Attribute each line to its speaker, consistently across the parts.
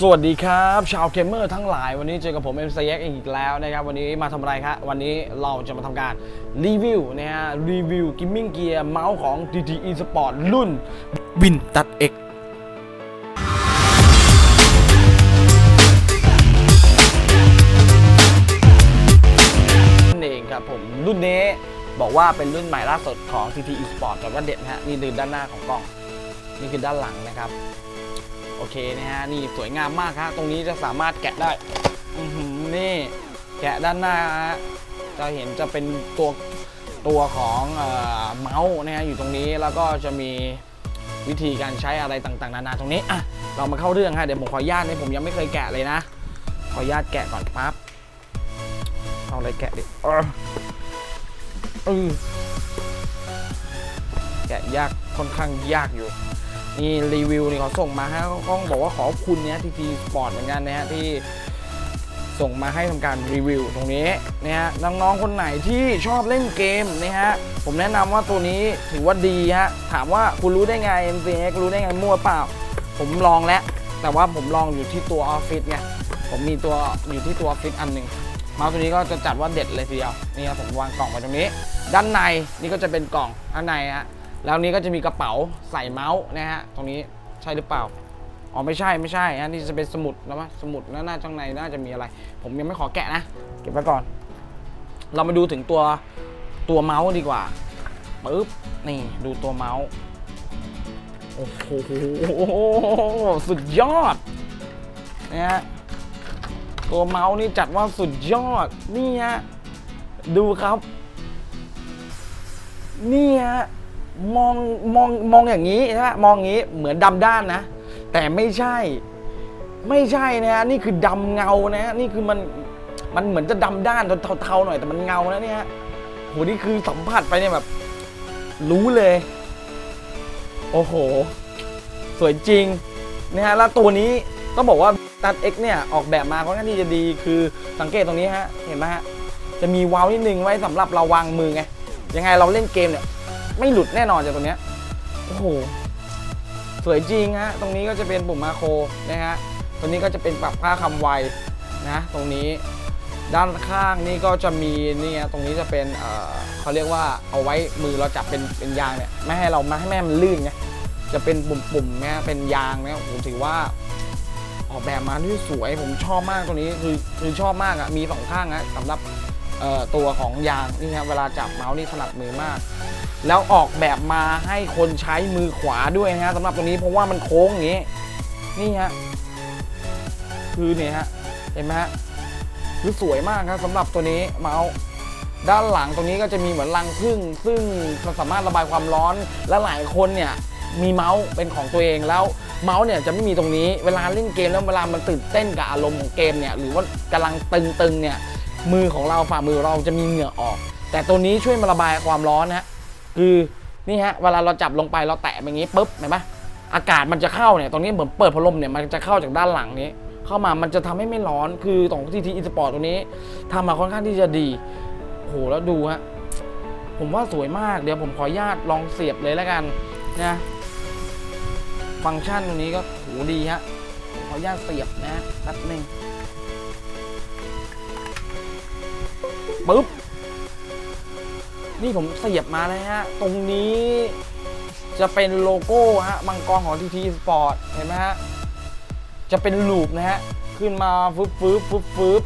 Speaker 1: สวัสดีครับ ชาวเกมเมอร์ทั้งหลายวันนี้เจอกับผม m c x อีกแล้วนะครับ วันนี้มาทำอะไรครับวันนี้เราจะมาทำการรีวิวนะฮะรีวิวกิมมิ่งเกียร์เมาส์ของ TT eSport รุ่น Win ตัด X นั่นเองครับผมรุ่นนี้บอกว่าเป็นรุ่นใหม่ล่าสุดของ TT eSport แต่ว่าเด็ดนฮะนี่ดูด้านหน้าของกล้อง นี่คือด้านหลังนะครับ โอเคนะฮะนี่สวยงามมากฮะตรงนี้จะสามารถแกะได้นี่แกะด้านหน้าจะเห็นจะเป็นตัวตัวของเมาส์นะฮะอยู่ตรงนี้แล้วก็จะมีวิธีการใช้อะไรต่างๆ นานาตรงนี้อะเรามาเข้าเรื่องฮะเดี๋ยวผมขออนุญาตนี่ผมยังไม่เคยแกะเลยนะ ขออนุญาตแกะก่อนปั๊บเอาอะไรแกะดิเออแกะยากค่อนข้างยากอยู่ นี่รีวิวนี่เขาส่งมาฮะเขาบอกว่าขอบคุณเนี่ยทีทีสปอร์ตเหมือนกันนะฮะที่ส่งมาให้ทำการรีวิวตรงนี้นะฮะน้องๆคนไหนที่ชอบเล่นเกมนะฮะผมแนะนำว่าตัวนี้ถือว่าดีฮะถามว่าคุณรู้ได้ไง MCX รู้ได้ไงมั่วเปล่า ผมลองแล้ว แต่ว่าผมลองอยู่ที่ตัวออฟฟิศไงผมมีตัวอยู่ที่ตัวออฟฟิศอันหนึ่งเมาส์ตัวนี้ก็จะจัดว่าเด็ดเลยทีเดียวนี่ครับผมวางกล่องไว้ตรงนี้ ด้านในนี่ก็จะเป็นกล่องด้านในฮะ แล้วนี้ก็จะมีกระเป๋าใส่เมาส์นะฮะ ตรงนี้ใช่หรือเปล่า อ๋อไม่ใช่ไม่ใช่ฮะนี่จะเป็นสมุดแล้วมั้ยสมุดแล้วหน้าข้างในน่าจะมีอะไร ผมยังไม่ขอแกะนะ เก็บไว้ก่อน เรามาดูถึงตัวตัวเมาส์ดีกว่าปึ๊บนี่ดูตัวเมาส์โอ้โหสุดยอดนะฮะตัวเมาส์นี่จัดว่าสุดยอดนี่ฮะดูครับ นี่ฮะ มองมองมองอย่างนี้นะมองอย่างนี้เหมือนดำด้านนะ แต่ไม่ใช่ ไม่ใช่นะฮะนี่คือดำเงานะฮะนี่คือมันมันเหมือนจะดำด้านเทาๆหน่อยแต่มันเงานะเนี่ยโหนี่คือสัมผัสไปเนี่ยแบบ รู้เลย โอ้โห สวยจริงนะฮะแล้วตัวนี้ต้องบอกว่าตัด X เนี่ยออกแบบมาค่อนข้างที่จะดีคือสังเกตตรงนี้ฮะเห็นไหมฮะจะมีวาล์วนิดนึงไว้สำหรับเราวางมือไงยังไงเราเล่นเกมเนี่ย ไม่หลุดแน่นอนจากตรงเนี้ยโอ้โหสวยจริงฮะตรงนี้ก็จะเป็นปุ่มมาโครนะฮะตรงนี้ก็จะเป็นปรับค่าคำไวนะตรงนี้ด้านข้างนี่ก็จะมีนี่ไงตรงนี้จะเป็นเอ่อเขาเรียกว่าเอาไว้มือเราจับเป็นเป็นยางเนี่ยไม่ให้เราไม่ให้แม่มันลื่นไงจะเป็นปุ่มๆเนี่ยเป็นยางเนี่ยผมถือว่าออกแบบมาที่สวยผมชอบมากตัวนี้คือคือชอบมากอะมีสองข้างอะสำหรับเอ่อตัวของยางนี่ฮะเวลาจับเมาส์นี่ถนัดมือมาก แล้วออกแบบมาให้คนใช้มือขวาด้วยนะฮะสำหรับตัวนี้เพราะว่ามันโค้งอย่างนี้ นี่ฮะคือเนี่ยฮะเห็นไหมฮะคือสวยมากครับสำหรับตัวนี้เมาส์ด้านหลังตรงนี้ก็จะมีเหมือนรังผึ้งซึ่งสามารถระบายความร้อนและหลายคนเนี่ยมีเมาส์เป็นของตัวเองแล้วเมาส์เนี่ยจะไม่มีตรงนี้เวลาเล่นเกมแล้วเวลามันตื่นเต้นกับอารมณ์ของเกมเนี่ยหรือว่ากำลังตึงๆเนี่ยมือของเราฝ่ามือเราจะมีเหงื่อออก แต่ตัวนี้ช่วยมาระบายความร้อนนะ คือนี่ฮะเวลาเราจับลงไปเราแตะอย่างนี้ปุ๊บเห็นปะอากาศมันจะเข้าเนี่ยตรงนี้เหมือนเปิดพัดลมเนี่ยมันจะเข้าจากด้านหลังนี้ เข้ามามันจะทำให้ไม่ร้อนคือของทีทีอีสปอร์ตตัวนี้ทำมาค่อนข้างที่จะดีโหแล้วดูฮะผมว่าสวยมากเดี๋ยวผมขออนุญาตลองเสียบเลยแล้วกันนะฟังก์ชันตรงนี้ก็โหดีฮะขออนุญาตเสียบนะแป๊บนึงปุ๊บ นี่ผมเสียบมาเลยฮะ ตรงนี้จะเป็นโลโก้ฮะมังกรของ TT Sport เห็นไหมฮะ จะเป็นลูปนะฮะ ขึ้นมาฟึบฟึบฟึบฟึบ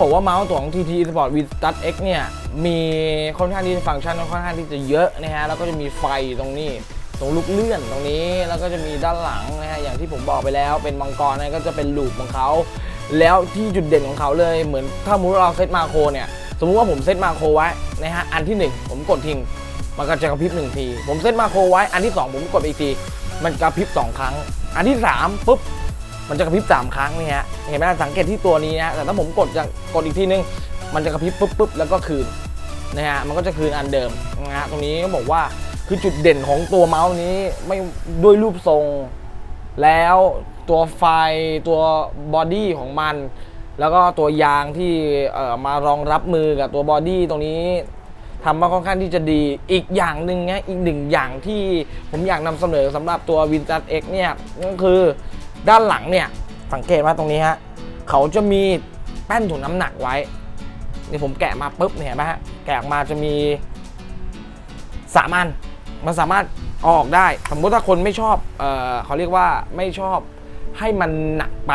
Speaker 1: บอกว่าเมาส์ตัวของ TT Sport v s t a r X เนี่ย มีค่อนข้างที่จะฟังก์ชันค่อนข้างที่จะเยอะนะฮะ แล้วก็จะมีไฟตรงนี้ ตรงลูกเลื่อนตรงนี้ แล้วก็จะมีด้านหลังนะฮะ อย่างที่ผมบอกไปแล้ว เป็นมังกรนะก็จะเป็นลูปของเขา แล้วที่จุดเด่นของเขาเลย เหมือนถ้ามมุติเราเซตมาโครเนี่ย สมมุติว่าผมเซตมาโครไว้นะฮะอันที่ 1 ผมกดทิ้งมันก็จะกระพริบหนึ่งที ผมเซตมาโครไว้อันที่ 2 ผมกดอีกที มันกระพริบสองครั้ง อันที่3ปุ๊บมันจะกระพริบสามครั้งนี่ฮะเห็นไหมสังเกตที่ตัวนี้นะแต่ถ้าผมกดจะกดอีกทีนึงมันจะกระพริบปุ๊บปุ๊บแล้วก็คืนนะฮะมันก็จะคืนอันเดิมนะฮะตรงนี้ก็บอกว่าคือจุดเด่นของตัวเมาส์นี้ไม่ด้วยรูปทรง แล้วตัวไฟตัวบอดี้ของมัน แล้วก็ตัวยางที่มารองรับมือกับตัวบอดี้ตรงนี้ทำมาค่อนข้างที่จะดีอีกอย่างหนึ่งนะอีกหนึ่งอย่างที่ผมอยากนำเสนอสำหรับตัว v i n t a g e X เนี่ยก็คือด้านหลังเนี่ยสังเกตว่าตรงนี้ฮะเขาจะมีแป้นถ่วงน้ำหนักไว้นี่ผมแกะมาปุ๊บเนี่ยเห็นไหมฮะแกะออกมาจะมีสามอันมันสามารถอออกได้ สมมติถ้าคนไม่ชอบเออเขาเรียกว่าไม่ชอบให้มันหนักไป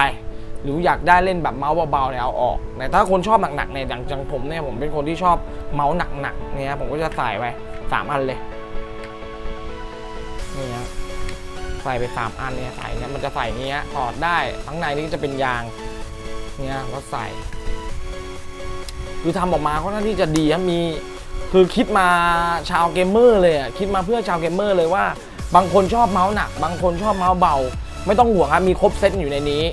Speaker 1: หรืออยากได้เล่นแบบเมาส์เบาๆเนี่ยเอาออกแต่ถ้าคนชอบหนักๆเนี่ยอย่างจังผมเนี่ยผมเป็นคนที่ชอบเมาส์หนักๆเนี่ยผมก็จะใส่ไว้สามอันเลยนี่ฮะใส่ไปสามอันเนี่ยใส่เนี่ยมันจะใส่เงี้ยถอดได้ข้างในนี่จะเป็นยางเนี่ยก็ใส่ คือทำออกมาค่อนข้างที่จะดีครับมีคือคิดมาชาวเกมเมอร์เลยอะคิดมาเพื่อชาวเกมเมอร์เลยว่า บางคนชอบเมาส์หนัก บางคนชอบเมาส์เบา ไม่ต้องห่วงครับมีครบเซตอยู่ในนี้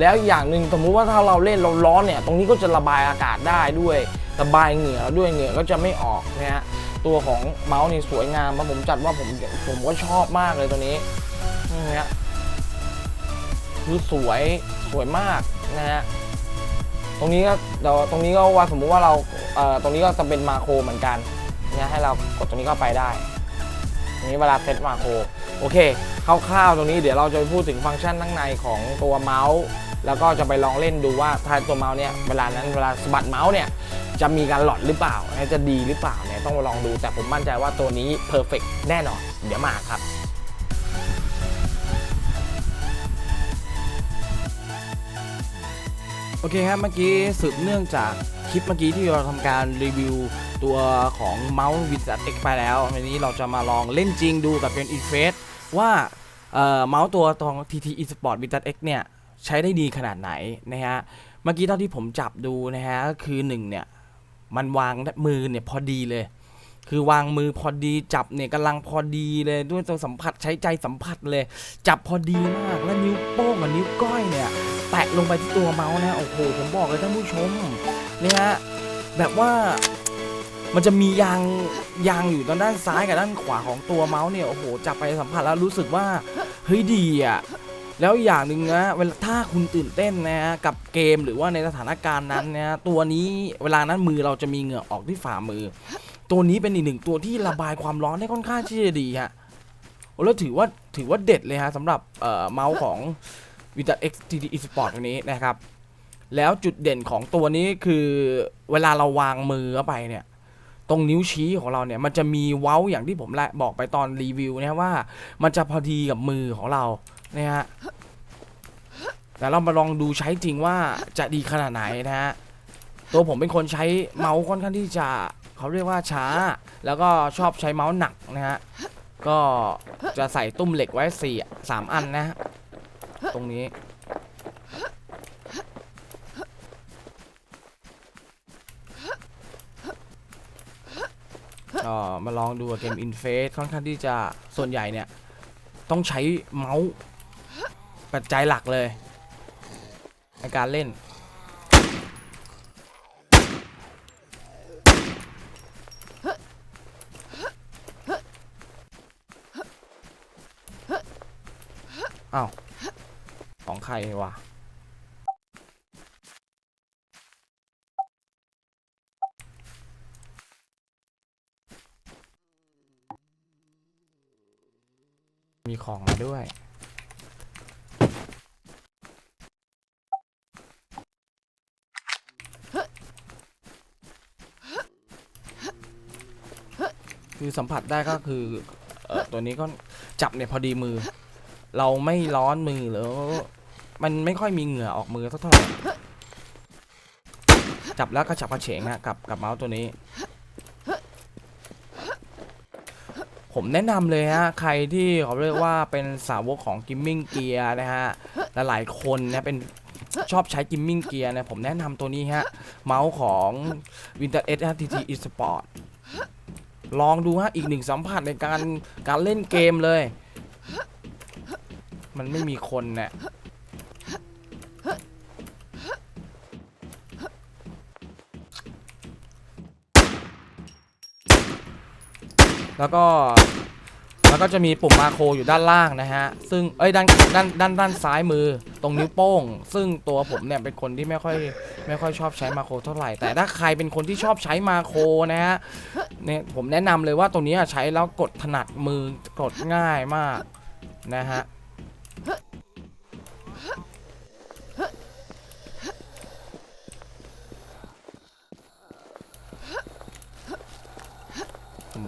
Speaker 1: แล้วอย่างหนึ่งสมมุติว่าถ้าเราเล่นเราร้อนเนี่ย ตรงนี้ก็จะระบายอากาศได้ด้วย ระบายเหงื่อด้วยเหงื่อก็จะไม่ออกนะฮะตัวของเมาส์นี่สวยงามมากผมจัดว่าผมผมก็ชอบมากเลยตัวนี้นี่ฮะคือสวยสวยมากนะฮะตรงนี้ก็เดี๋ยวตรงนี้ก็ว่าสมมุติว่าเราเอ่อตรงนี้ก็จะเป็นมาโครเหมือนกันเนี่ยให้เรากดตรงนี้ก็ไปได้นี้เวลาเซตมาโคร โอเคคร่าวๆตรงนี้เดี๋ยวเราจะไปพูดถึงฟังก์ชันข้างในของตัวเมาส์แล้วก็จะไปลองเล่นดูว่าถ้าตัวเมาส์เนี่ยเวลานั้นเวลาสะบัดเมาส์เนี่ยจะมีการหลอดหรือเปล่าจะดีหรือเปล่าเนี่ยต้องมาลองดูแต่ผมมั่นใจว่าตัวนี้เพอร์เฟกแน่นอน เดี๋ยวมาครับโอเคครับเมื่อกี้สืบเนื่องจากคลิปเมื่อกี้ที่เราทำการรีวิวตัวของเมาส์วิสัท X ไปแล้ววันนี้เราจะมาลองเล่นจริงดูกับเป็นอีเฟส ว่าเมาส์ตัวตอง TT eSport v i t a X เนี่ยใช้ได้ดีขนาดไหนนะฮะ เมื่อกี้เท่าที่ผมจับดูนะฮะก็คือหนึ่งเนี่ยมันวางมือเนี่ยพอดีเลย คือวางมือพอดีจับเนี่ยกำลังพอดีเลยด้วยตัวสัมผัสใช้ใจสัมผัสเลย จับพอดีมากแล้วนิ้วโป้งกับนิ้วก้อยเนี่ยแตะลงไปที่ตัวเมาส์นะโอ้โหผมบอกเลยท่านผู้ชมเนี่ยฮะแบบว่า มันจะมียางยางอยู่ตอนด้านซ้ายกับด้านขวาของตัวเมาส์เนี่ยโอ้โหจับไปสัมผัสแล้วรู้สึกว่าเฮ้ยดีอะแล้วอย่างหนึ่งนะเวลาถ้าคุณตื่นเต้นนะกับเกมหรือว่าในสถานการณ์นั้นนะตัวนี้เวลานั้นมือเราจะมีเหงื่อออกที่ฝ่ามือ ตัวนี้เป็นอีกหนึ่งตัวที่ระบายความร้อนได้ค่อนข้างที่จะดีฮะแล้วถือว่าถือว่าเด็ดเลยฮะสำหรับเเมาส์ของวิตา X TT Esport ตัวนี้นะครับ แล้วจุดเด่นของตัวนี้คือเวลาเราวางมือเข้าไปเนี่ย ตรงนิ้วชี้ของเราเนี่ยมันจะมีเว้าอย่างที่ผมแลบอกไปตอนรีวิวนะว่า มันจะพอดีกับมือของเราเนี่ยฮะแต่เรามาลองดูใช้จริงว่าจะดีขนาดไหนนะฮะตัวผมเป็นคนใช้เมาส์ค่อนข้างที่จะเขาเรียกว่าช้า แล้วก็ชอบใช้เมาส์หนักนะฮะก็จะใส่ตุ้มเหล็กไว้สี่สามอันนะฮะตรงนี้ ก็มาลองดูเกมอินเฟสค่อนข้างที่จะส่วนใหญ่เนี่ย ต้องใช้เมาส์ปัจจัยหลักเลยในการเล่น อ้าว ของใครวะ ของมาด้วย คือสัมผัสได้ก็คือเออตัวนี้ก็จับเนี่ยพอดีมือ เราไม่ร้อนมือหรือมันไม่ค่อยมีเหงื่อออกมือเท่าไหร่จับแล้วก็จับกระเฉงฮะกับกับเมาส์ตัวนี้ ผมแนะนำเลยฮะ ใครที่เขาเรียกว่าเป็นสาวกของกิมมิ่งเกียร์นะฮะและหลายคนนะเป็นชอบใช้กิมมิ่งเกียร์นะผมแนะนำตัวนี้ฮะ เมาส์ของ Winter S TT Esport ลองดูฮะ อีกหนึ่งสัมผัสในการการเล่นเกมเลย มันไม่มีคนเนี่ย แล้วก็แล้วก็จะมีปุ่มมาโครอยู่ด้านล่างนะฮะ ซึ่งเอ้ยด้านด้านด้านด้านซ้ายมือตรงนิ้วโป้ง ซึ่งตัวผมเนี่ยเป็นคนที่ไม่ค่อยไม่ค่อยชอบใช้มาโครเท่าไหร่ แต่ถ้าใครเป็นคนที่ชอบใช้มาโครนะฮะเนี่ยผมแนะนำเลยว่าตัวนี้ใช้แล้วกดถนัดมือกดง่ายมากนะฮะ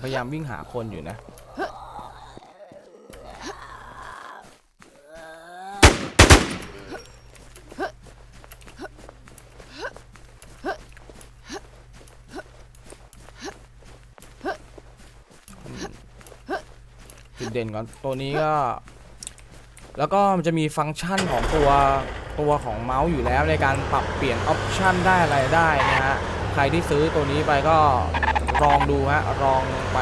Speaker 1: พยายามวิ่งหาคนอยู่นะ จุดเด่นของตัวนี้ก็ แล้วก็มันจะมีฟังก์ชันของตัวตัวของเมาส์อยู่แล้วในการปรับเปลี่ยนออปชันได้อะไรได้นะฮะ ใครที่ซื้อตัวนี้ไปก็ ลองดูฮะลองไป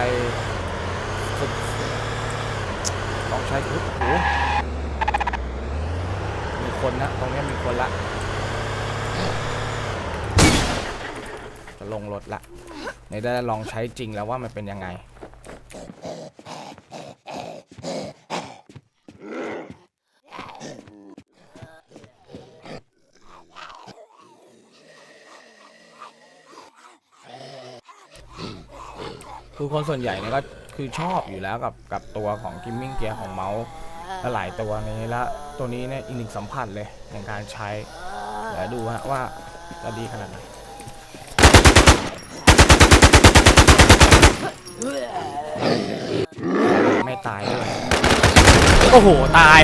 Speaker 1: ลองใช้โอ้โหมีคนนะตรงนี้มีคนละจะลงรถละในได้ลองใช้จริงแล้วว่ามันเป็นยังไง คือคนส่วนใหญ่เนี่ยก็คือชอบอยู่แล้วกับกับตัวของกิมมิ่งเกียร์ของเมาส์หลายตัวนี้แล้วตัวนี้เนี่ยอีกหนึ่งสัมผัสเลยในการใช้เดี๋ยวดูฮะว่าจะดีขนาดไหนไม่ตายด้วยโอ้โห ตาย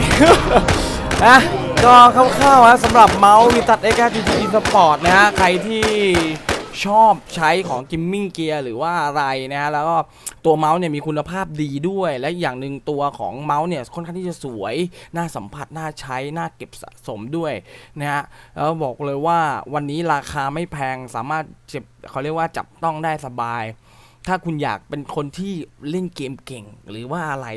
Speaker 1: นะก็คร่าวๆนะสำหรับเมาส์วิตัดเอ็กซ์ทีทีสปอร์ตนะฮะ ใครที่ ชอบใช้ของกิมมิ่งเกียร์หรือว่าอะไรนะฮะแล้วก็ตัวเมาส์เนี่ยมีคุณภาพดีด้วย และอย่างหนึ่งตัวของเมาส์เนี่ยค่อนข้างที่จะสวย น่าสัมผัส น่าใช้ น่าเก็บสะสมด้วยนะฮะแล้วบอกเลยว่าวันนี้ราคาไม่แพงสามารถเจ็บเขาเรียกว่าจับต้องได้สบาย ถ้าคุณอยากเป็นคนที่เล่นเกมเก่ง หรือว่าอะไร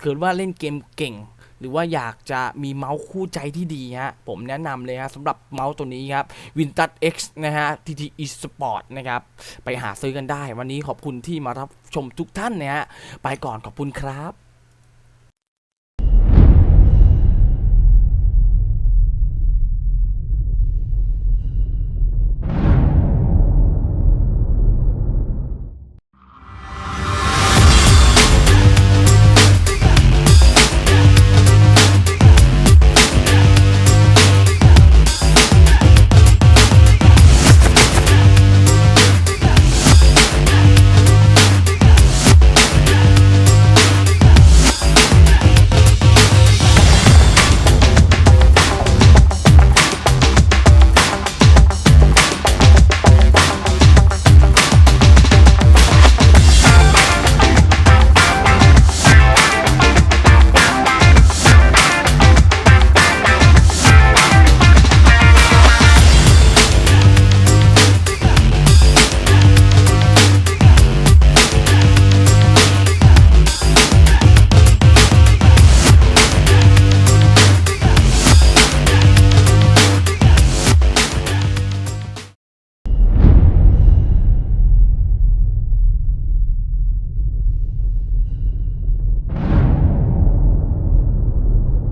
Speaker 1: เกิดว่าเล่นเกมเก่ง หรือว่าอยากจะมีเมาส์คู่ใจที่ดีฮะผมแนะนำเลยฮะสำหรับเมาส์ตัวนี้ครับ Wintat X นะฮะ TTE Sport นะครับ ไปหาซื้อกันได้ วันนี้ขอบคุณที่มารับชมทุกท่านนะฮะไปก่อนขอบคุณครับ